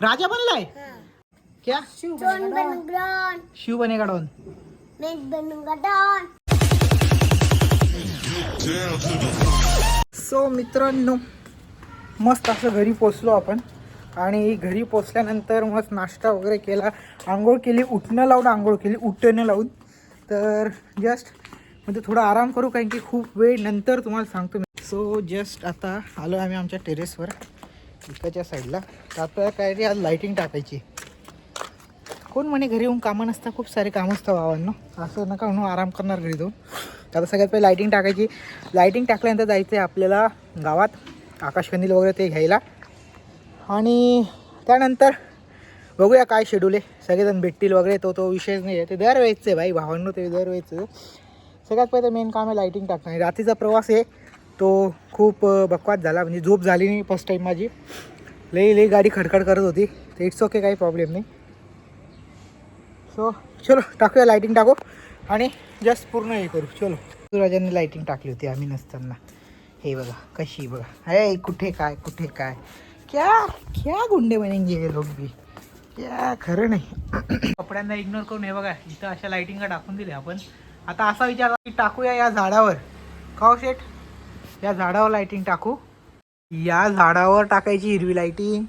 राजा बनलाय? क्या? बनूंगा शिव बनेगा डॉन. मैं बनूंगा डॉन. सो मित्रांनो मस्त असं घरी पोचलो आपण. आणि घरी पोचल्यानंतर मस्त नाश्ता वगैरे केला. आंघोळ केली उठणं लावून आंघोळ केली उठणं लावून. तर जस्ट म्हणजे थोडा आराम करू कारण की खूप वेळ नंतर तुम्हाला सांगतो मी. सो जस्ट आता आलो आम्ही आमच्या टेरेसवर इकडच्या साईडला. तर आपल्याला काय रे आज लाईटिंग टाकायची. कोण म्हणे घरी येऊन कामं नसतं? खूप सारे कामं असतं भावांनो. असं नका म्हणून आराम करणार घरी जाऊन. तर आता सगळ्यात पहिले लाईटिंग टाकायची. लाईटिंग टाकल्यानंतर जायचं आहे आपल्याला गावात आकाशकंदील वगैरे ते घ्यायला. आणि त्यानंतर बघूया काय शेड्यूल आहे. सगळेजण भेटतील वगैरे तो तो विषयच नाही आहे ते दरवेळेचं आहे भाई भावांनो ते दरवेळेचं सगळ्यात पहिलं मेन काम आहे लाईटिंग टाकणं. रात्रीचा प्रवास आहे. तो खूप बकवात बकवास झाला. म्हणजे झोप झाली नाही फर्स्ट टाईम माझी. लई लई गाडी खडखड करत होती. तर इट्स ओके काही प्रॉब्लेम नाही. सो चलो टाकूया लाईटिंग टाकू. आणि जस्ट पूर्ण हे करू. चलो. राजांनी लाईटिंग टाकली होती. आम्ही नसताना. हे बघा कशी बघा. अरे कुठे काय कुठे काय? क्या क्या गुंडे बनेंगे हे लोक बी. क्या खरं नाही. कपड्यांना इग्नोर करून हे बघा इथं अशा लाईटिंग टाकून दिल्या आपण. आता असा विचार की टाकूया या झाडावर. काव शेठ? या झाडावर लायटिंग टाकू. या झाडावर टाकायची हिरवी लायटिंग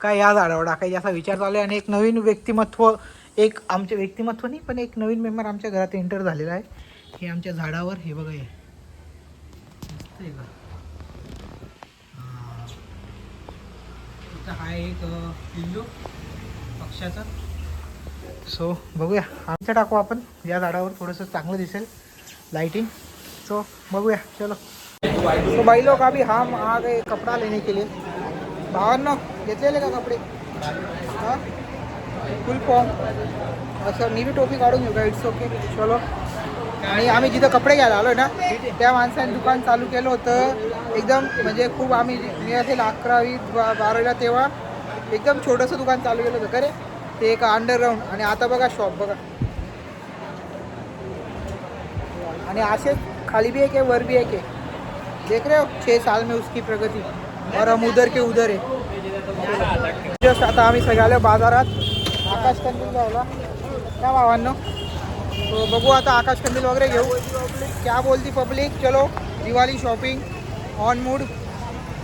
का या झाडावर टाकायची? असा विचार चालू आहे. आणि एक नवीन व्यक्तिमत्व एक आमचे व्यक्तिमत्व नाही पण एक नवीन मेंबर आमच्या घरात एंटर झालेला आहे. हे आमच्या झाडावर हे बघा हे. हा. एक पिल्लू पक्षाचा सो बघूया. आमचं टाकू आपण. या झाडावर थोडंसं चांगलं दिसेल लाइटिंग सो बघूया. चलो. तो भाई लोग अभी हम आ गए कपड़ा लेने के लिए। भावांनो घेतलेले का कपडे? हां? फुल फॉर्म असं मी बी टोपी काढून घेऊ का इट्स ओके चलो. आणि आम्ही जिथं कपडे घ्यायला आलो ना त्या माणसाने दुकान चालू केलं होतं. एकदम म्हणजे खूप आम्ही मी असेल अकरावी बा बारावीला तेव्हा एकदम छोटंसं दुकान चालू केलं होतं. खरे? ते एक अंडरग्राऊंड आणि आता बघा शॉप बघा. आणि असे खाली बी एक आहे वर बी एक आहे. देख रहे हो? छः साल में उसकी प्रगति। और हम उधर के उधर आहे जस्ट आता आम्ही सगळ्या बाजारात. आकाश कंदील जायला क्या भावांनो? तो बघू आता आकाश कंदील वगैरे घेऊ. क्या बोलती पब्लिक चलो दिवाळी शॉपिंग ऑन मूड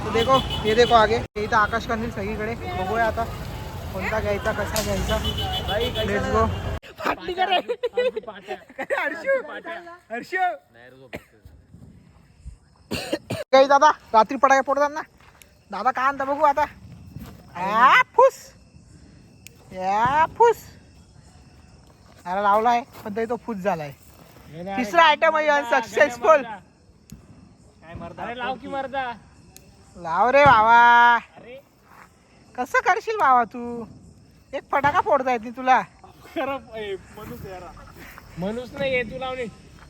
तो देखो ये देखो आगे. इथं आकाश कंदील सगळीकडे. बघूया आता कोणता घ्यायचा कसा घ्यायचा. लेट्स गो फाटली का रे? हर्षू! हर्षू! काही दादा रात्री पडायला पडतात ना दादा काय आणता बघू आता? आ, फुस। या फुस। अरे लावलाय पण तरी तो फुस झालाय. तिसरा आयटम आहे सक्सेसफुल अरे लाव की मर्दा. लाव रे बाबा. अरे. कसं करशील बाबा तू? एक फटाका फोडता येत नाही तुला. खरं मनुस नाही तू लावणे.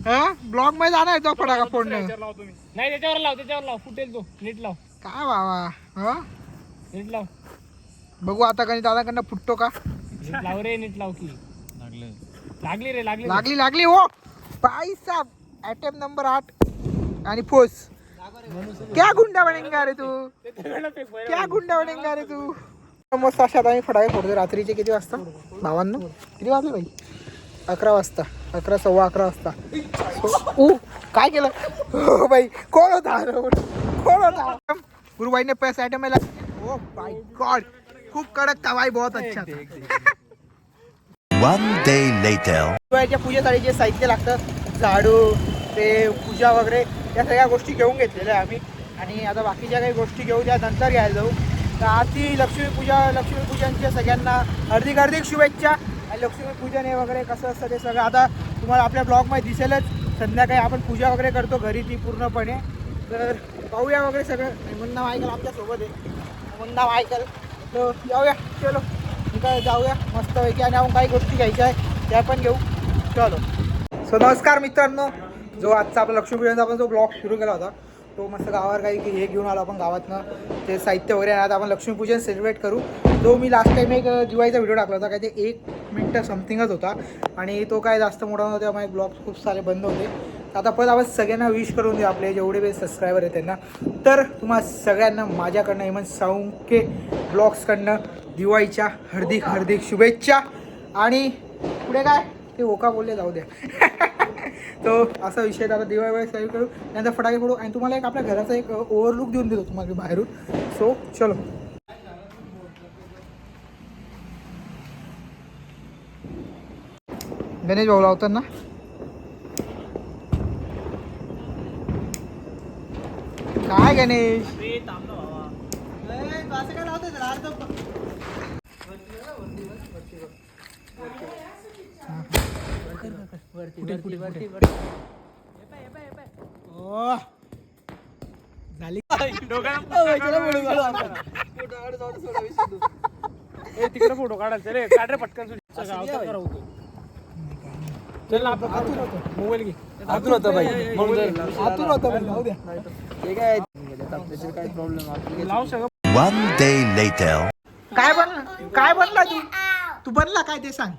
ब्लॉगमध्ये जाणार तो फटाका फोडणं. नाही त्याच्यावर लाव त्याच्यावर लाव. फुटेल तो. नीट लाव. काय बाबा? हा? नीट लाव. बघू आता कधी दादाकडनं फुटतो का? नीट लाव रे नीट लाव की. लागलं. लागली रे लागली लागली लागली हो. भाई साहब आयटम नंबर आठ आणि फोस क्या गुंडा बनेगा रे तू? क्या गुंडा बनेगा रे तू? मस्त अशा आता आम्ही फटाके फोडतो रात्रीचे किती वाजता? भावांनो किती वाजले भाई? अकरा वाजता अकरा सव्वा अकरा वाजता. ऊ काय केलं? हो बाई कोण होता कोण होता गुरुबाईने पैसे आयटम ओ बाय गॉड खूप कडक था भाई बहुत अच्छा था One day later. दिवाळीच्या पूजेसाठी जे साहित्य लागतं झाडू ते पूजा वगैरे या सगळ्या गोष्टी घेऊन घेतलेल्या आहे आम्ही. आणि आता बाकीच्या काही गोष्टी घेऊ त्या नंतर घ्यायला जाऊ. तर आज ती लक्ष्मीपूजा लक्ष्मीपूजनच्या सगळ्यांना हार्दिक हार्दिक शुभेच्छा. आणि लक्ष्मीपूजन हे वगैरे कसं असतं ते सगळं आता तुम्हाला आपल्या ब्लॉगमध्ये दिसेलच. संध्याकाळी आपण पूजा वगैरे करतो घरी ती पूर्णपणे. तर पाहूया वगैरे सगळं. मुन्ना ऐकल आमच्यासोबत आहे. मुन्ना ऐकल तर जाऊया. चलो. काय जाऊया. मस्तपैकी. आणि आपण काही गोष्टी घ्यायच्या आहे त्या पण घेऊ. चलो. सो नमस्कार मित्रांनो. जो आजचा आपला लक्ष्मीपूजनचा आपण जो ब्लॉग सुरू केला होता तो मस्त गावावर काही हे घेऊन आलो आपण गावातनं. ते साहित्य वगैरे आता आपण लक्ष्मीपूजन सेलिब्रेट करू. जो मी लास्ट टाईम एक दिवाळीचा व्हिडिओ टाकला होता काय ते एक मिनटं समथिंगच होता. आणि तो काय जास्त मोठा नव्हता त्यामुळे ब्लॉग खूप सारे बंद होते. आता परत आपण सगळ्यांना विश करून देऊ आपले जेवढे बे सबस्क्रायबर आहेत त्यांना. तर तुम्हा सगळ्यांना माझ्याकडनं हेमंत साळुंके ब्लॉग्सकडनं दिवाळीच्या हार्दिक हार्दिक शुभेच्छा. आणि पुढे काय? ते ओका बोलले जाऊ द्या. तो असा विषय आता दिवाळी वेळेस सेव्ह करू. नंतर फटाके फोडू. आणि तुम्हाला एक आपल्या घराचा एक ओव्हरलुक देऊन देतो तुम्हाला बाहेरून. सो चलो. गणेश भाऊ लावतात ना? काय गणेश? झाली ए तिकडे फोटो काढायचा रे. काढ रे पटकन सुट्टी. गावचा करा होतो. चल ना आपण मोबाईल घे. आतून होतं भाई. आतून होतं भाई जाऊ द्या. लाव सगळं One day later. काय बनला? काय बनला तू? तू बनला काय ते सांग.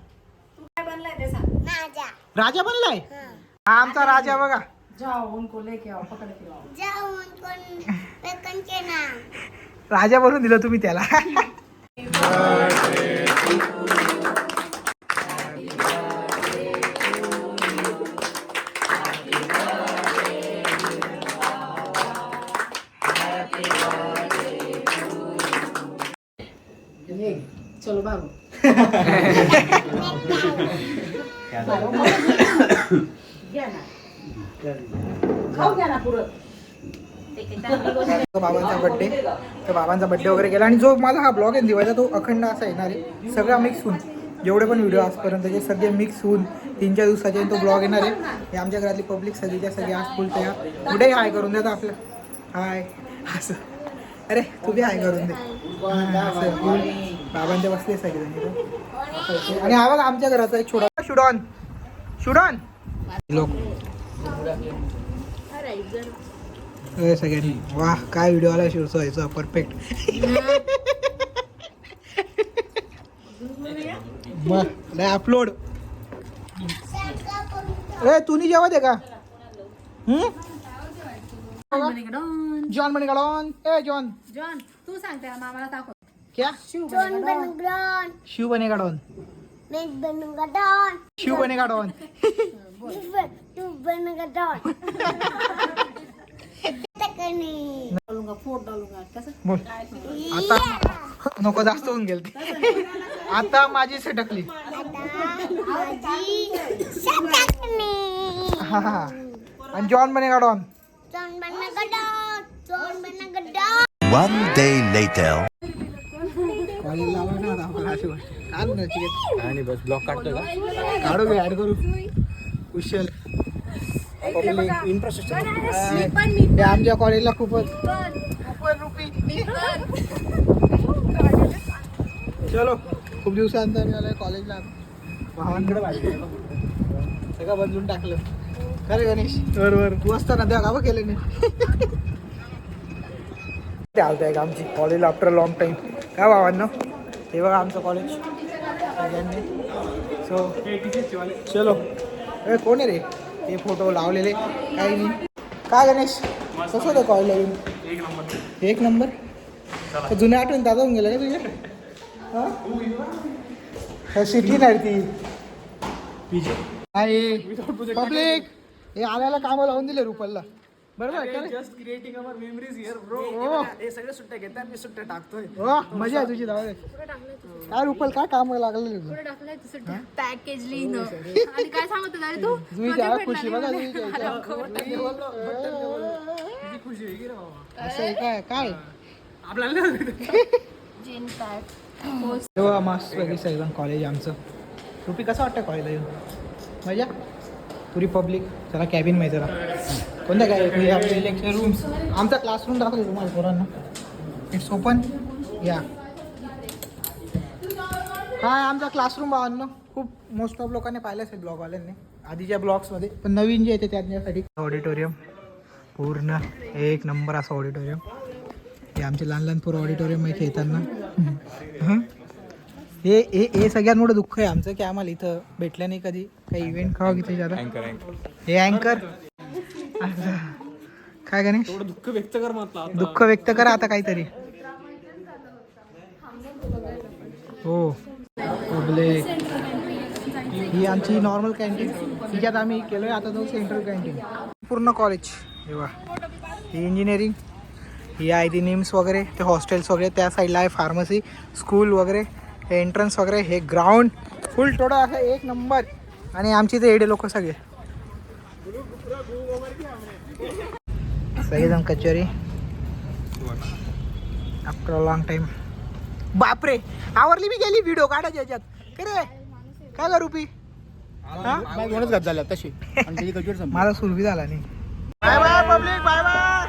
राजा. बनलाय? हा. आमचा राजा बघा. राजा बनवून दिलं तुम्ही त्याला. बाबांचा बर्थडे तर बाबांचा बर्थडे वगैरे केला. आणि जो माझा हा ब्लॉग आहे दिवाळीचा तो अखंड असा येणार आहे. सगळा मिक्स होऊन. जेवढे पण व्हिडिओ आजपर्यंतचे सगळे मिक्स होऊन तीन चार दिवसाचे तो ब्लॉग येणार आहे. हे आमच्या घरातली पब्लिक सगळीच्या सगळी आज फुल तया कुठे हाय करून देता आपलं? हाय. असं. अरे तू बी हाय करून दे. बाबांच्या बसले सगळे आणि बघा आमच्या घराचा एक छोटा शुडॉन. शुडॉन. लोक अरे सगळ्यांनी. वा काय व्हिडिओ आला शिवचा व्हायचा परफेक्ट मग नाही अपलोड ए तू नाही जेवत आहे का? हम्म? जॉन म्हणे गाडॉन ए जॉन जॉन तू सांगते मामाला दाखव. क्या? शिव बने गाडॉन बनून गडॉन शिव बने गाडॉन तू बनून गडॉन तकनी डालूंगा फोट डालूंगा. कसं? बोल. आता नको जास्त होऊन गेल ते आता माझी सटकली. हा हा आणि जॉन बने गडॉन One day later. आणि बस ब्लॉक काढतोय का? काढू ऍड करू. कुशल. हे आमच्या कॉलेजला खूपच चलो खूप दिवसानंतर आलोय कॉलेजला भावांकडे सगळं बदलून टाकलं. खरे गणेश? बरोबर. तू असताना त्या गावं केले नाही. ते आलतं आहे का आमची कॉलेज आफ्टर लॉंग टाईम काय भावांनो? हे बघा आमचं कॉलेज सगळ्यांनी. सो चलो. ए कोण आहे रे? ते फोटो लावलेले काही नाही. काय गणेश? कसं होतं कॉलेजला येऊन एक नंबर. जुन्या आठवण दादा होऊन गेलं का तुझ्या सिटी नाही ती. पब्लिक हे आल्याला कामं लावून दिले रुपलला. बरोबर का रे? Just creating our memories here bro हो. हे सगळे सुट्ट्या घेतात मी सुट्ट्या टाकतोय. हो मजा आहे तुझी जाऊ दे. काय रुपल काय काम लागलं तुझं पॅकेज लिहिणं. आणि काय सांगत होता रे तू? द्या भेटणार खुशी आहे बघा मला? जुई द्या. असं आहे काय? काय? आपल्याला जीन पॅक तेव्हा मस्त एकदम कॉलेज आमचं. रुपी कसं वाटतं कॉलेजला येऊन? मजा? पुरी पब्लिक चला कॅबिन माहिती जरा. कोणत्या काय आपले लेक्चर रूम्स आमचा क्लासरूम दाखवतो तुम्हाला पोरांना. इट्स ओपन या हाय आमचा क्लासरूम भावांनो. खूप मोस्ट ऑफ लोकांनी पाहिलं असेल ब्लॉगवाल्यांनी आधीच्या ब्लॉग्समध्ये पण नवीन जे येते त्यांच्यासाठी ऑडिटोरियम पूर्ण एक नंबर असं ऑडिटोरियम हे आमचे लहान लहान पूर्ण ऑडिटोरियममध्ये येताना हं? हे हे सगळ्यात मोठं दुःख आहे. आमचं की आम्हाला इथं भेटलं नाही कधी. काही इव्हेंट खावा किती झाला हे अँकर काय गणेश? थोडं दुःख व्यक्त कर म्हटलं दुःख व्यक्त करा आता काहीतरी. हो. ही आमची नॉर्मल कॅन्टीन तिच्यात आम्ही केलोय. आता जाऊ सेंट्रल कॅन्टीन पूर्ण कॉलेज हे वा ही इंजिनिअरिंग ही आहे ती निम्स वगैरे ते हॉस्टेल्स वगैरे त्या साईडला आहे फार्मसी स्कूल वगैरे. हे एंट्रन्स वगैरे हे ग्राउंड फुल टोटल असं एक नंबर आणि आमची ते एडे लोक सगळे. सगळेजण कचोरी. आफ्टर लॉंग टाइम बापरे! आवरली मी गेली व्हिडिओ काढायची याच्यात. काय रे? काय करू पी झाल्या तशी. आणि त्याची कचोरी संपली. मला सुरभी झाला नाही. Bye bye public bye bye